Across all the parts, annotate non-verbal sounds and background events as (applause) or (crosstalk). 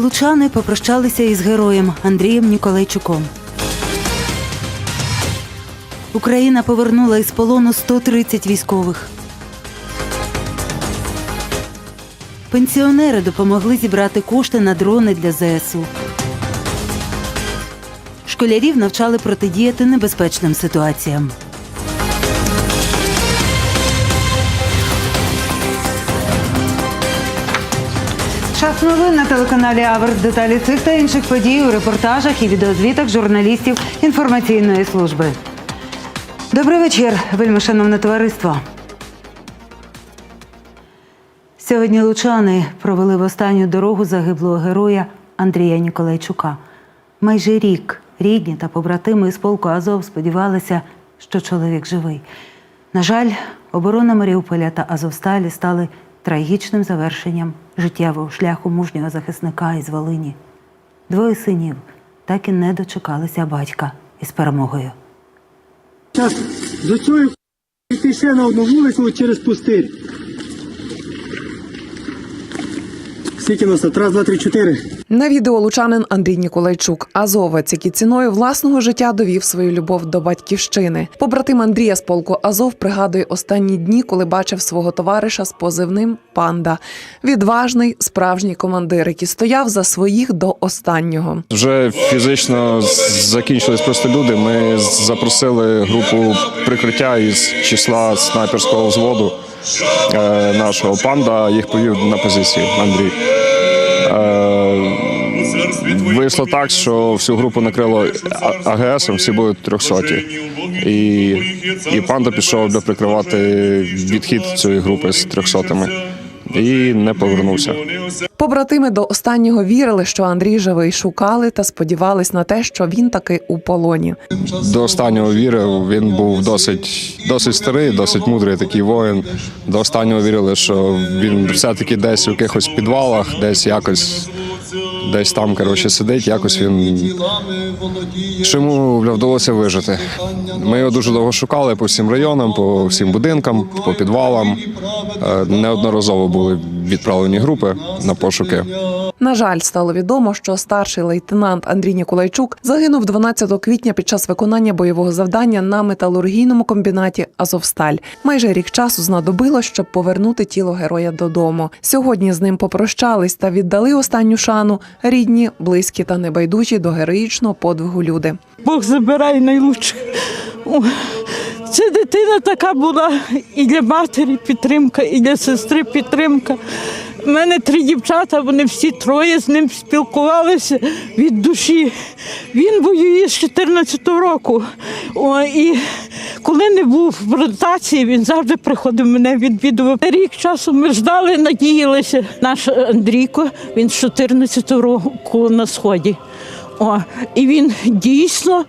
Лучани попрощалися із героєм Андрієм Ніколайчуком. Україна повернула із полону 130 військових. Пенсіонери допомогли зібрати кошти на дрони для ЗСУ. Школярів навчали протидіяти небезпечним ситуаціям. Час новин на телеканалі Аверс. Деталі цих та інших подій у репортажах і відеозвітах журналістів інформаційної служби. Добрий вечір, вельми шановне товариство. Сьогодні лучани провели в останню дорогу загиблого героя Андрія Ніколайчука. Майже рік рідні та побратими із полку Азов сподівалися, що чоловік живий. На жаль, оборона Маріуполя та Азовсталі стали трагічним завершенням життєвого шляху мужнього захисника із Волині. Двоє синів так і не дочекалися батька із перемогою. Зараз до цього йти ще на одну вулицю через пустир. Скільки нас? Раз, два, три, чотири. На відео лучанин Андрій Ніколайчук, азовець, який ціною власного життя довів свою любов до батьківщини. Побратим Андрія з полку Азов пригадує останні дні, коли бачив свого товариша з позивним Панда. Відважний справжній командир, який стояв за своїх до останнього. Вже фізично закінчились просто люди. Ми запросили групу прикриття із числа снайперського взводу е, нашого панда. Їх повів на позиції Андрій. Вийшло так, що всю групу накрило А- АГСом, всі були трьохсоті. І, і панда пішов буде прикривати відхід цієї групи з трьохсотими. І не повернувся. Побратими до останнього вірили, що Андрій живий, шукали та сподівались на те, що він таки у полоні. До останнього вірив. Він був досить, досить старий, досить мудрий такий воїн. До останнього вірили, що він все-таки десь у якихось підвалах, десь якось, десь там коротше, сидить, якось він. Що йому вдалося вижити. Ми його дуже довго шукали по всім районам, по всім будинкам, по підвалам. Е, Неодноразово були відправлені групи на пошуки. На жаль, стало відомо, що старший лейтенант Андрій Ніколайчук загинув 12 квітня під час виконання бойового завдання на металургійному комбінаті Азовсталь. Майже рік часу знадобило, щоб повернути тіло героя додому. Сьогодні з ним попрощались та віддали останню шану рідні, близькі та небайдужі до героїчного подвигу люди. Бог забирає найлучше. Ця дитина така була і для матері підтримка, і для сестри підтримка. У мене три дівчата, вони всі троє з ним спілкувалися від душі. Він воює з 14-го року. О, і коли не був в ротації, він завжди приходив мене відвідував. Рік часу ми ждали, надіялися. Наш Андрійко, він з 14-го року на сході. О, і він дійсно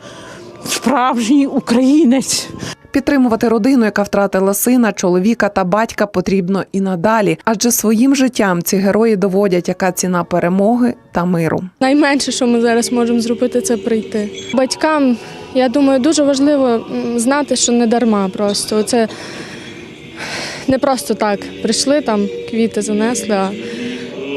справжній українець. Підтримувати родину, яка втратила сина, чоловіка та батька, потрібно і надалі, адже своїм життям ці герої доводять, яка ціна перемоги та миру. Найменше, що ми зараз можемо зробити, це прийти. Батькам, я думаю, дуже важливо знати, що не дарма просто. Це не просто так прийшли там, квіти занесли. А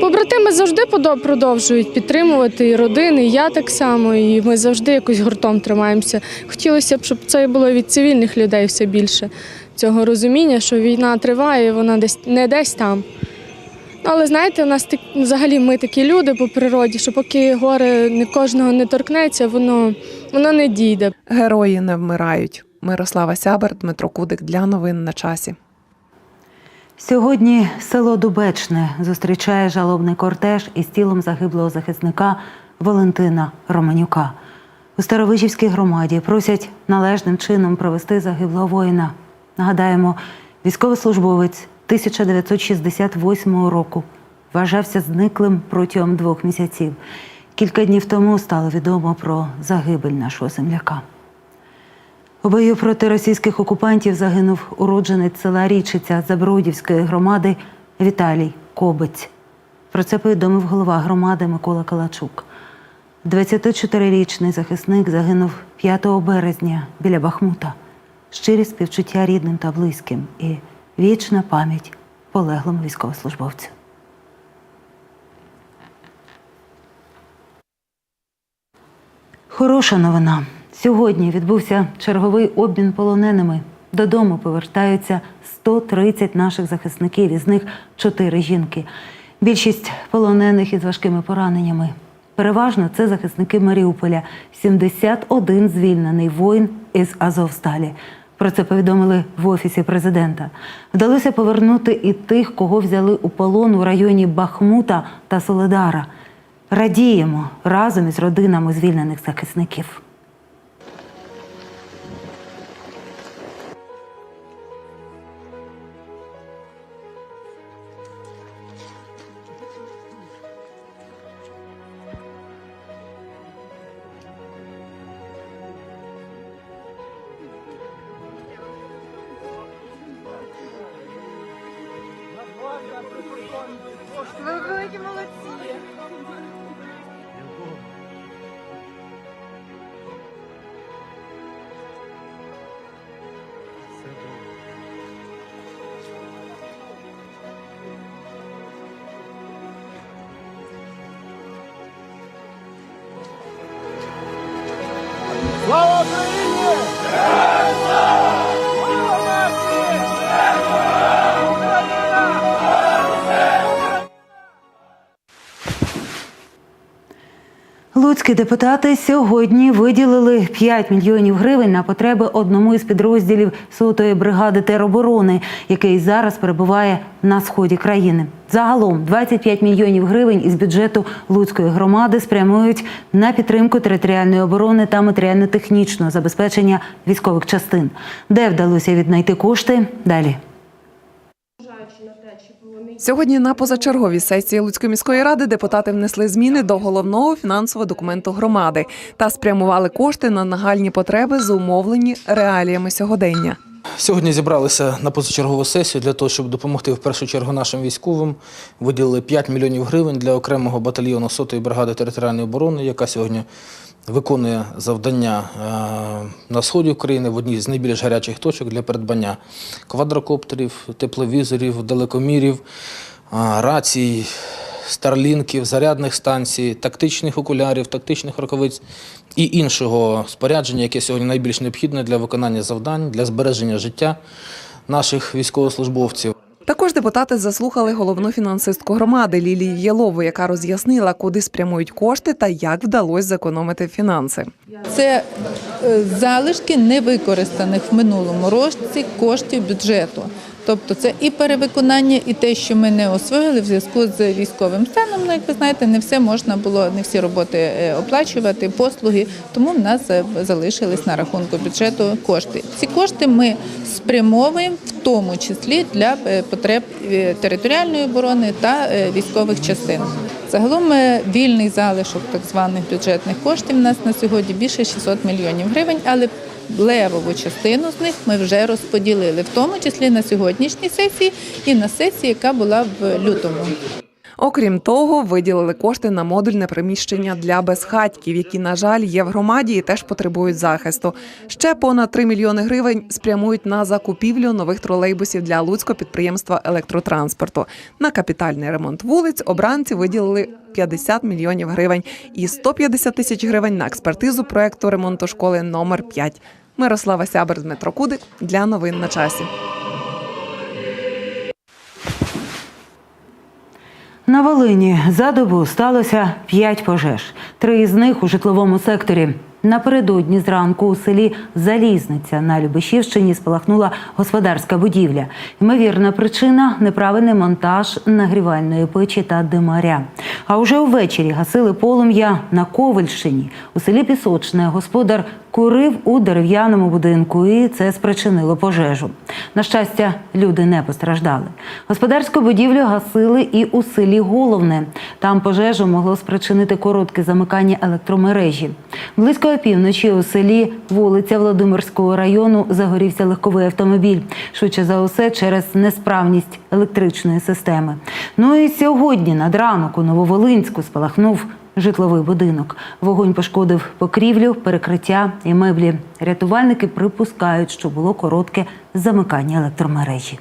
побратими завжди продовжують підтримувати і родини, і я так само, і ми завжди якось гуртом тримаємося. Хотілося б, щоб це було від цивільних людей все більше. Цього розуміння, що війна триває, вона десь не десь там. Ну, Але знаєте, у нас так, взагалі ми такі люди по природі, що поки горе не кожного не торкнеться, воно, воно не дійде. Герої не вмирають. Мирослава Сябер, Дмитро Кудик для новин на часі. Сьогодні село Дубечне зустрічає жалобний кортеж із тілом загиблого захисника Валентина Романюка. У Старовижівській громаді просять належним чином провести загиблого воїна. Нагадаємо, військовослужбовець 1968 року вважався зниклим протягом двох місяців. Кілька днів тому стало відомо про загибель нашого земляка. У бою проти російських окупантів загинув уродженець села Річиця Забродівської громади Віталій Кобець. Про це повідомив голова громади Микола Калачук. 24-річний захисник загинув 5 березня біля Бахмута. Щирі співчуття рідним та близьким і вічна пам'ять полеглому військовослужбовцю. Хороша новина. Сьогодні відбувся черговий обмін полоненими. Додому повертаються 130 наших захисників, із них 4 жінки. Більшість полонених із важкими пораненнями. Переважно це захисники Маріуполя, 71 звільнений воїн із Азовсталі. Про це повідомили в офісі президента. Вдалося повернути і тих, кого взяли у полон у районі Бахмута та Соледара. Радіємо разом із родинами звільнених захисників. Calvary. Луцькі депутати сьогодні виділили 5 мільйонів гривень на потреби одному із підрозділів сотої бригади тероборони, який зараз перебуває на сході країни. Загалом 25 мільйонів гривень із бюджету Луцької громади спрямують на підтримку територіальної оборони та матеріально-технічного забезпечення військових частин. Де вдалося віднайти кошти? Далі. Сьогодні на позачерговій сесії Луцької міської ради депутати внесли зміни до головного фінансового документу громади та спрямували кошти на нагальні потреби, зумовлені реаліями сьогодення. Сьогодні зібралися на позачергову сесію для того, щоб допомогти в першу чергу нашим військовим. Виділили 5 мільйонів гривень для окремого батальйону сотої бригади територіальної оборони, яка сьогодні виконує завдання е, на сході України в одній з найбільш гарячих точок для придбання квадрокоптерів, тепловізорів, далекомірів, е, рацій, старлінків, зарядних станцій, тактичних окулярів, тактичних рукавиць і іншого спорядження, яке сьогодні найбільш необхідне для виконання завдань, для збереження життя наших військовослужбовців. Також депутати заслухали головну фінансистку громади Лілію Єлову, яка роз'яснила, куди спрямують кошти та як вдалося зекономити фінанси. Це е, залишки невикористаних в минулому році коштів бюджету. Тобто це і перевиконання, і те, що ми не освоїли в зв'язку з військовим станом. Ну, як ви знаєте, не все можна було, не всі роботи е, оплачувати, послуги. Тому в нас е, залишились на рахунку бюджету кошти. Ці кошти ми спрямовуємо в тому числі для е, потреб територіальної оборони та військових частин. Загалом вільний залишок так званих бюджетних коштів у нас на сьогодні більше 600 мільйонів гривень, але левову частину з них ми вже розподілили, в тому числі на сьогоднішній сесії і на сесії, яка була в лютому. Окрім того, виділили кошти на модульне приміщення для безхатьків, які, на жаль, є в громаді і теж потребують захисту. Ще понад 3 мільйони гривень спрямують на закупівлю нових тролейбусів для луцького підприємства електротранспорту. На капітальний ремонт вулиць обранці виділили 50 мільйонів гривень і 150 тисяч гривень на експертизу проекту ремонту школи номер 5. Мирослава Сябер, Дмитро Кудик для новин на часі. На Волині за добу сталося п'ять пожеж. Три із них у житловому секторі. Напередодні зранку у селі Залізниця на Любешівщині спалахнула господарська будівля. Ймовірна причина неправильний монтаж нагрівальної печі та димаря. А уже увечері гасили полум'я на Ковальщині. У селі Пісочне господар курив у дерев'яному будинку, і це спричинило пожежу. На щастя, люди не постраждали. Господарську будівлю гасили і у селі Головне. Там пожежу могло спричинити коротке замикання електромережі. Близько опівночі у селі вулиця Володимирського району загорівся легковий автомобіль. Швидше за усе через несправність електричної системи. Ну і сьогодні над ранок у Нововолинську спалахнув житловий будинок. Вогонь пошкодив покрівлю, перекриття і меблі. Рятувальники припускають, що було коротке замикання електромережі.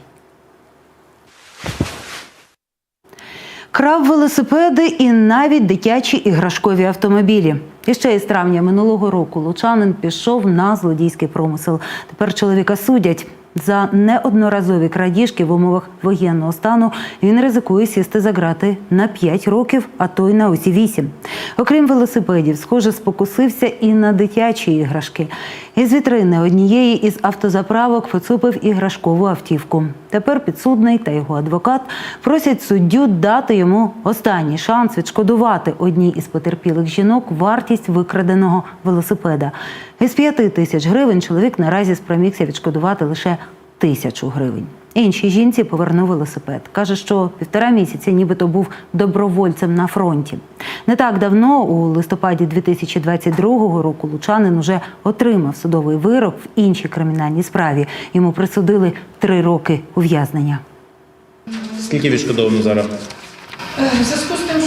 Крав велосипеди і навіть дитячі іграшкові автомобілі. І ще із травня минулого року лучанин пішов на злодійський промисел. Тепер чоловіка судять. За неодноразові крадіжки в умовах воєнного стану він ризикує сісти за грати на 5 років, а то й на усі 8. Окрім велосипедів, схоже, спокусився і на дитячі іграшки. Із вітрини однієї із автозаправок поцупив іграшкову автівку. Тепер підсудний та його адвокат просять суддю дати йому останній шанс відшкодувати одній із потерпілих жінок вартість викраденого велосипеда. Із п'яти тисяч гривень чоловік наразі спромігся відшкодувати лише тисячу гривень. Іншій жінці повернув велосипед. Каже, що півтора місяці нібито був добровольцем на фронті. Не так давно, у листопаді 2022 року, лучанин уже отримав судовий вирок в іншій кримінальній справі. Йому присудили три роки ув'язнення. Скільки відшкодовано зараз? Е, В зв'язку з тим,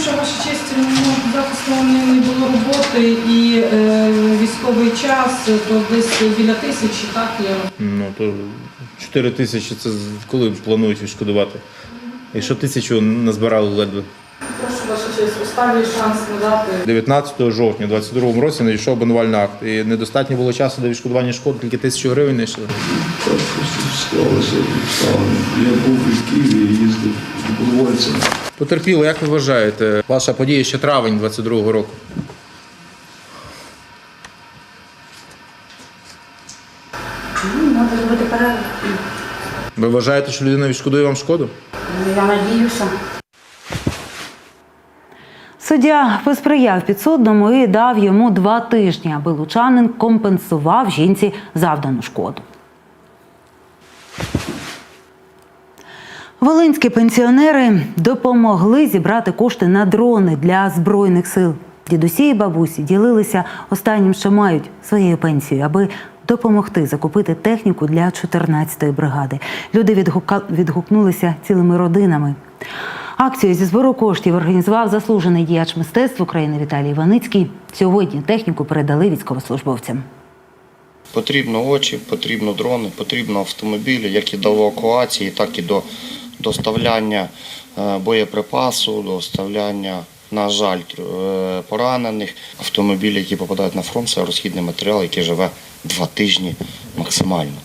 роботи і е, військовий час, то десь біля тисячі, так я Ну то 4 тисячі це коли планують відшкодувати? Якщо тисячу назбирали ледве. прошу ваша честь, останній шанс надати. 19 жовтня 22 році надійшов обвинувальний акт. І недостатньо було часу для відшкодування шкод, тільки тисячу гривень знайшли. Так склалося обставини. Я був в Києві і їздив добровольцем. Потерпіло, як ви вважаєте, ваша подія ще травень 22 року? Треба зробити перерву. Ви вважаєте, що людина відшкодує вам шкоду? Я надіюся. Суддя посприяв підсудному і дав йому два тижні, аби лучанин компенсував жінці завдану шкоду. Волинські пенсіонери допомогли зібрати кошти на дрони для збройних сил. Дідусі і бабусі ділилися останнім, що мають своєю пенсією, аби допомогти закупити техніку для 14-ї бригади. Люди відгука... відгукнулися цілими родинами. Акцію зі збору коштів організував заслужений діяч мистецтв України Віталій Іваницький. Сьогодні техніку передали військовослужбовцям. Потрібно очі, потрібно дрони, потрібно автомобілі, як і до евакуації, так і до доставляння е, боєприпасу, доставляння, на жаль, е, поранених. Автомобілі, які попадають на фронт, це розхідний матеріал, який живе два тижні максимально.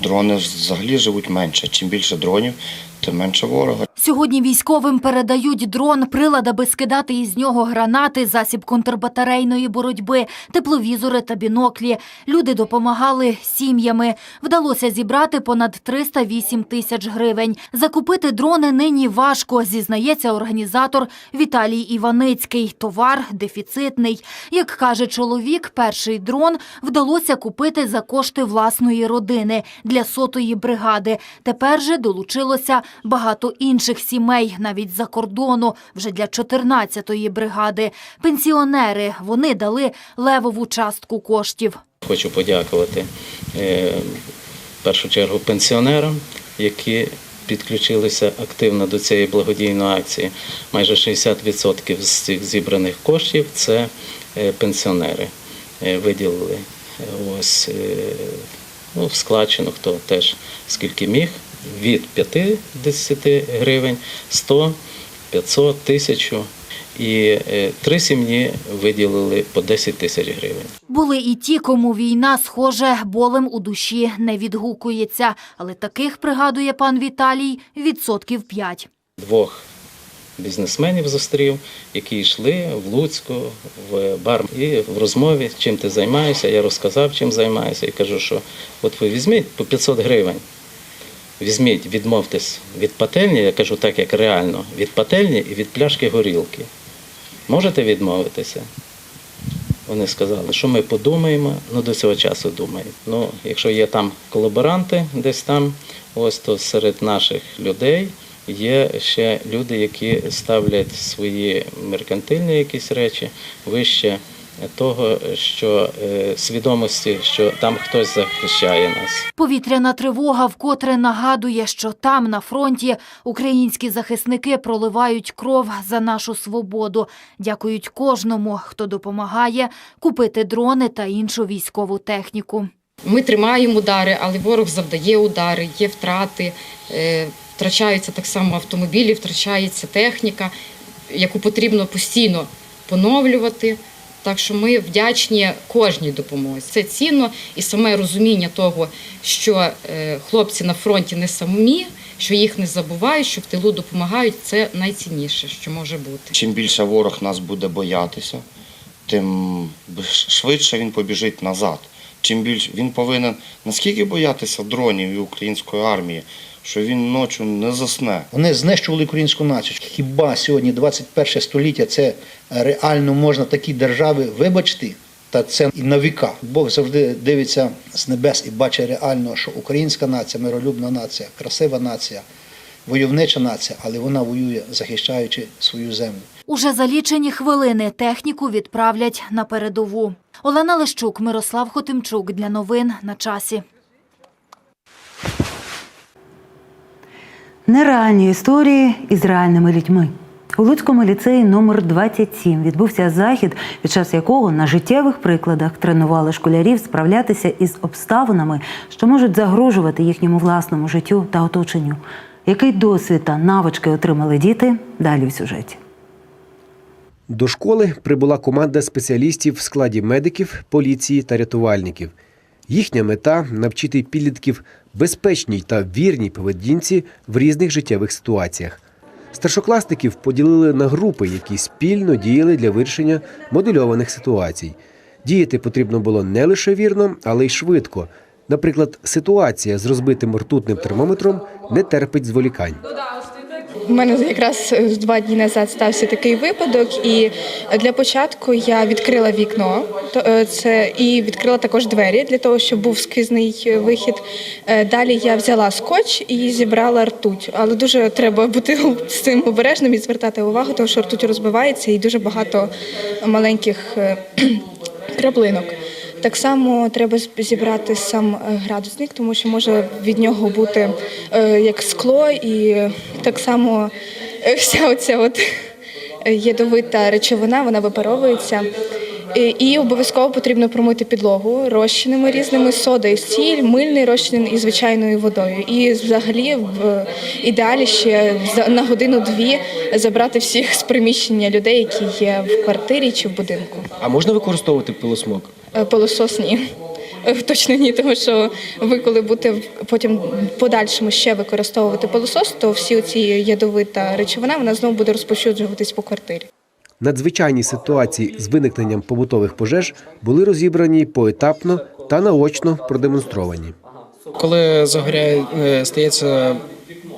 Дрони взагалі живуть менше. Чим більше дронів, тим менше ворога. Сьогодні військовим передають дрон, прилад, аби скидати із нього гранати, засіб контрбатарейної боротьби, тепловізори та біноклі. Люди допомагали сім'ями. Вдалося зібрати понад 308 тисяч гривень. Закупити дрони нині важко, зізнається організатор Віталій Іваницький. Товар дефіцитний. Як каже чоловік, перший дрон вдалося купити за кошти власної родини для сотої бригади. Тепер же долучилося багато інших сімей, навіть за кордону, вже для 14-ї бригади. Пенсіонери вони дали левову частку коштів. Хочу подякувати е, в першу чергу пенсіонерам, які підключилися активно до цієї благодійної акції. Майже 60% з цих зібраних коштів це е, пенсіонери е, виділили. Ось ну, складчину, хто теж скільки міг, від 50 гривень, 100, 500, 1000. І е, три сім'ї виділили по 10 тисяч гривень. Були і ті, кому війна, схоже, болем у душі не відгукується. Але таких, пригадує пан Віталій, відсотків 5. Двох бізнесменів зустрів, які йшли в Луцьку, в бар. І в розмові, чим ти займаєшся, я розказав, чим займаюся, і кажу, що от ви візьміть по 500 гривень. Візьміть, відмовтесь від пательні, я кажу так, як реально, від пательні і від пляшки горілки. Можете відмовитися? Вони сказали, що ми подумаємо, ну до цього часу думаємо. Ну, якщо є там колаборанти десь там, ось то серед наших людей є ще люди, які ставлять свої меркантильні якісь речі вище того, що е, свідомості, що там хтось захищає нас. Повітряна тривога вкотре нагадує, що там, на фронті, українські захисники проливають кров за нашу свободу. Дякують кожному, хто допомагає купити дрони та іншу військову техніку. Ми тримаємо удари, але ворог завдає удари, є втрати, е, втрачаються так само автомобілі, втрачається техніка, яку потрібно постійно поновлювати. Так що ми вдячні кожній допомозі. Це цінно і саме розуміння того, що е, хлопці на фронті не самі, що їх не забувають, що в тилу допомагають. Це найцінніше, що може бути. Чим більше ворог нас буде боятися, тим швидше він побіжить назад. Чим більше він повинен наскільки боятися дронів і української армії, що він ночі не засне. Вони знищували українську націю. Хіба сьогодні 21 століття це реально можна такій державі вибачити? Та це і на віка. Бог завжди дивиться з небес і бачить реально, що українська нація, миролюбна нація, красива нація, войовнича нація, але вона воює, захищаючи свою землю. Уже за лічені хвилини техніку відправлять на передову. Олена Лещук, Мирослав Хотимчук для новин на часі. Нереальні історії із реальними людьми. У Луцькому ліцеї номер 27 відбувся захід, під час якого на життєвих прикладах тренували школярів справлятися із обставинами, що можуть загрожувати їхньому власному життю та оточенню. Який досвід та навички отримали діти? Далі в сюжеті. До школи прибула команда спеціалістів в складі медиків, поліції та рятувальників. Їхня мета навчити підлітків безпечній та вірній поведінці в різних життєвих ситуаціях. Старшокласників поділили на групи, які спільно діяли для вирішення модельованих ситуацій. Діяти потрібно було не лише вірно, але й швидко. Наприклад, ситуація з розбитим ртутним термометром не терпить зволікань. У мене якраз два дні назад стався такий випадок, і для початку я відкрила вікно, е, це і відкрила також двері для того, щоб був сквізний е, вихід. Е, Далі я взяла скотч і зібрала ртуть, але дуже треба бути з цим обережним і звертати увагу, тому що ртуть розбивається і дуже багато маленьких (clears throat) краплинок. Так само треба зібрати сам е, градусник, тому що може від нього бути е, як скло, і так само е, вся оця от ядовита речовина, вона випаровується. І- І обов'язково потрібно промити підлогу розчинами різними содою, сіль, мильний розчин і звичайною водою. І взагалі в ідеалі ще на годину-дві забрати всіх з приміщення людей, які є в квартирі чи в будинку. А можна використовувати пилосмок? Е, Пилосос ні. Е, Точно ні, тому що ви коли будете потім подальшому ще використовувати пилосос, то всі ці ядовита речовина вона знову буде розпошуджуватись по квартирі. Надзвичайні ситуації з виникненням побутових пожеж були розібрані поетапно та наочно продемонстровані. Коли загоряє, е, стається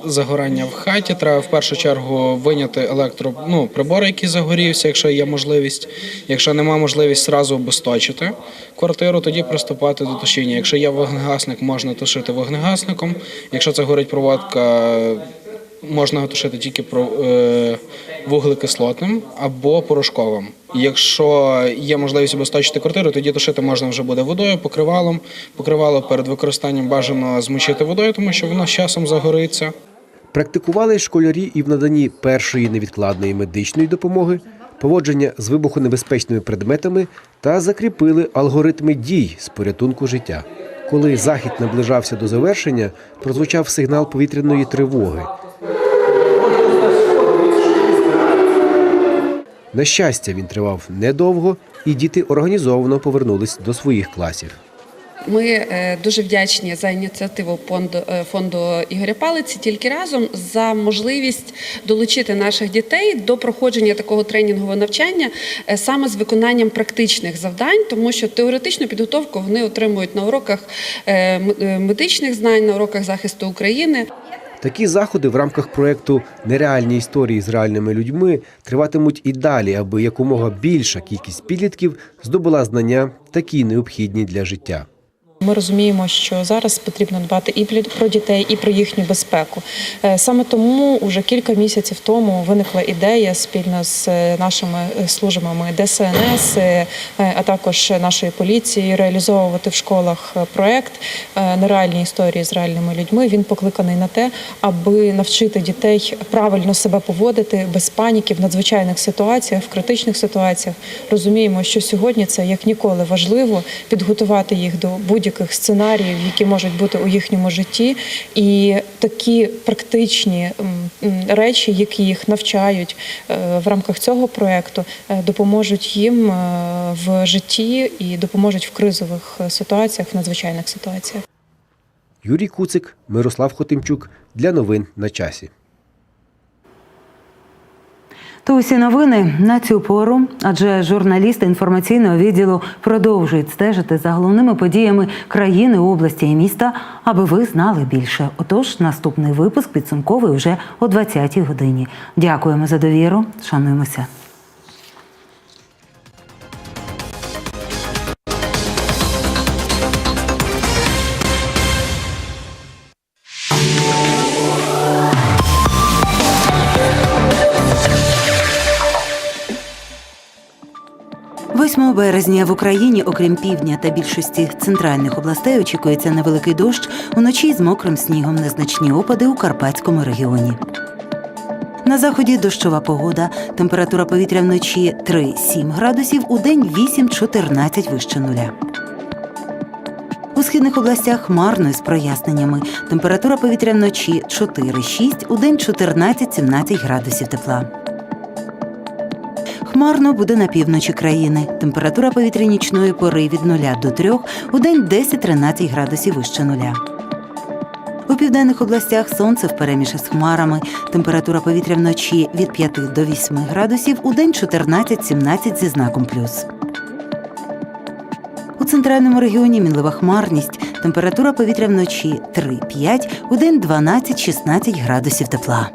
загорання в хаті, треба в першу чергу виняти електро, ну, прибор, який загорівся, якщо є можливість. Якщо немає можливість, зразу обесточити квартиру, тоді приступати до тушіння. Якщо є вогнегасник, можна тушити вогнегасником. Якщо це горить проводка, можна тушити тільки про е, вуглекислотним або порошковим. Якщо є можливість обесточити квартиру, тоді тушити можна вже буде водою, покривалом. Покривало перед використанням бажано змочити водою, тому що воно з часом загориться. Практикували школярі і в наданні першої невідкладної медичної допомоги, поводження з вибухонебезпечними предметами та закріпили алгоритми дій з порятунку життя. Коли захід наближався до завершення, прозвучав сигнал повітряної тривоги. На щастя, він тривав недовго, і діти організовано повернулись до своїх класів. Ми е, дуже вдячні за ініціативу фонду, е, фонду Ігоря Палиці тільки разом за можливість долучити наших дітей до проходження такого тренінгового навчання е, саме з виконанням практичних завдань, тому що теоретичну підготовку вони отримують на уроках медичних знань, на уроках захисту України. Такі заходи в рамках проєкту Нереальні історії з реальними людьми триватимуть і далі, аби якомога більша кількість підлітків здобула знання, такі необхідні для життя. Ми розуміємо, що зараз потрібно дбати і про дітей, і про їхню безпеку. Е, Саме тому вже кілька місяців тому виникла ідея спільно з е, нашими е, службами ДСНС, а також нашої поліції реалізовувати в школах проект нереальні історії з реальними людьми. Він покликаний на те, аби навчити дітей правильно себе поводити без паніки в надзвичайних ситуаціях, в критичних ситуаціях. Розуміємо, що сьогодні це як ніколи важливо підготувати їх до будь-яких будь-яких сценаріїв, які можуть бути у їхньому житті, і такі практичні речі, які їх навчають е, в рамках цього проекту, е, допоможуть їм е, в житті і допоможуть в кризових ситуаціях, в надзвичайних ситуаціях. Юрій Куцик, Мирослав Хотимчук для новин на часі. То усі новини на цю пору, адже журналісти інформаційного відділу продовжують стежити за головними подіями країни, області і міста, аби ви знали більше. Отож, наступний випуск підсумковий вже о 20-й годині. Дякуємо за довіру. Шануємося. Березня в Україні, окрім півдня та більшості центральних областей, очікується невеликий дощ уночі з мокрим снігом, незначні опади у Карпатському регіоні. На заході дощова погода. Температура повітря вночі 3-7 градусів, у день 8-14 вище нуля. У східних областях хмарно з проясненнями. Температура повітря вночі 4-6, у день 14-17 градусів тепла. Хмарно буде на півночі країни. Температура повітря нічної пори від 0 до 3, у день 10-13 градусів вище нуля. У південних областях сонце впереміж з хмарами. Температура повітря вночі від 5 до 8 градусів, у день 14-17 зі знаком плюс. У центральному регіоні мінлива хмарність. Температура повітря вночі 3-5, у день 12-16 градусів тепла.